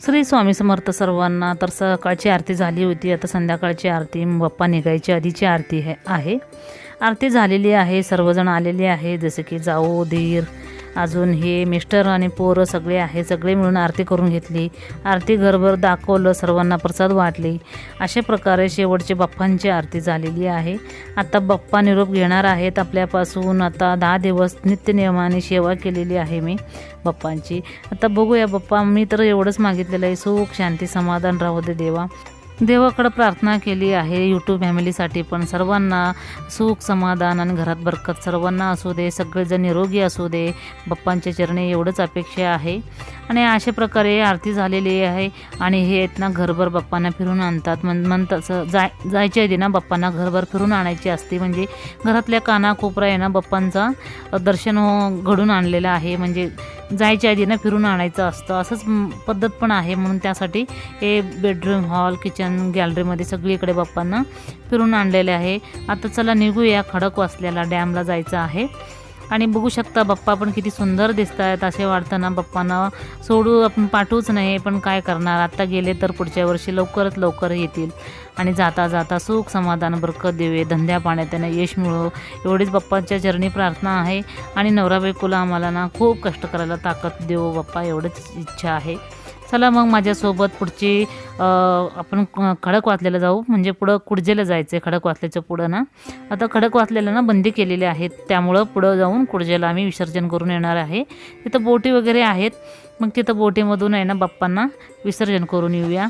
श्री स्वामी समर्थ सर्वांना तर सकाळची आरती झाली होती. आता संध्याकाळची आरती बाप्पा निघायची आधीची आरती हे आहे. आरती झालेली आहे सर्वजण आलेले आहे. जसे की जाऊ धीर अजून हे मिस्टर आणि पोरं सगळे आहे सगळे मिळून आरती करून घेतली. आरती घरभर दाखवलं सर्वांना प्रसाद वाटली. अशा प्रकारे शेवटचे बाप्पांची आरती झालेली आहे. आता बाप्पा निरोप घेणार आहेत आपल्यापासून. आता दहा दिवस नित्यनियमाने सेवा केलेली आहे मी बाप्पांची. आता बघूया बाप्पा मी तर एवढंच मागितलेलं आहे. सुख शांती समाधान राहू दे देवा. देवाकडं प्रार्थना केली आहे. यूट्यूब फॅमिलीसाठी पण सर्वांना सुख समाधान आणि घरात बरकत सर्वांना असू दे. सगळेजण निरोगी असू दे. बाप्पांच्या चरणी एवढंच अपेक्षा आहे. आणि अशा प्रकारे आरती झालेली आहे. आणि हे आहेत ना घरभर बाप्पांना फिरून आणतात. मन म्हणतात जाय जायच्या आहे ना बाप्पांना घरभर फिरून आणायची असते. म्हणजे घरातल्या कानाकोपरा आहे ना बाप्पांचा दर्शन हो- घडून आणलेलं आहे. म्हणजे जायच्या आधी ना फिरून आणायचं असतं. असंच पद्धत पण आहे. म्हणून त्यासाठी हे बेडरूम हॉल किचन गॅलरीमध्ये सगळीकडे बाप्पांना फिरून आणलेले आहे. आता चला निघूया खडक वाचल्याला डॅमला जायचं आहे. आणि बघू शकता बाप्पा पण किती सुंदर दिसत आहेत असे वाटतं ना बाप्पांना. सोडू आपण पाठवूच नाही पण काय करणार? आत्ता गेले तर पुढच्या वर्षी लवकरच लवकर येतील. आणि जाता जाता सुख समाधान बरकत देवे. धंद्या पाण्यात त्यांना यश मिळो. एवढीच बाप्पांच्या चरणी प्रार्थना आहे. आणि नवरा बायकोला आम्हाला ना खूप कष्ट करायला ताकद देऊ बाप्पा. एवढंच इच्छा आहे. चला मग माझ्यासोबत पुढची आपण खडक वाचलेला जाऊ. म्हणजे पुढं कुडजेला जायचं आहे खडक वाचल्याच्या पुढं ना. आता खडक वाचलेला ना बंदी केलेली आहेत. त्यामुळं पुढं जाऊन कुडजेला आम्ही विसर्जन करून येणार आहे. तिथं बोटी वगैरे आहेत. मग तिथं बोटीमधून आहे ना बाप्पांना विसर्जन करून येऊया.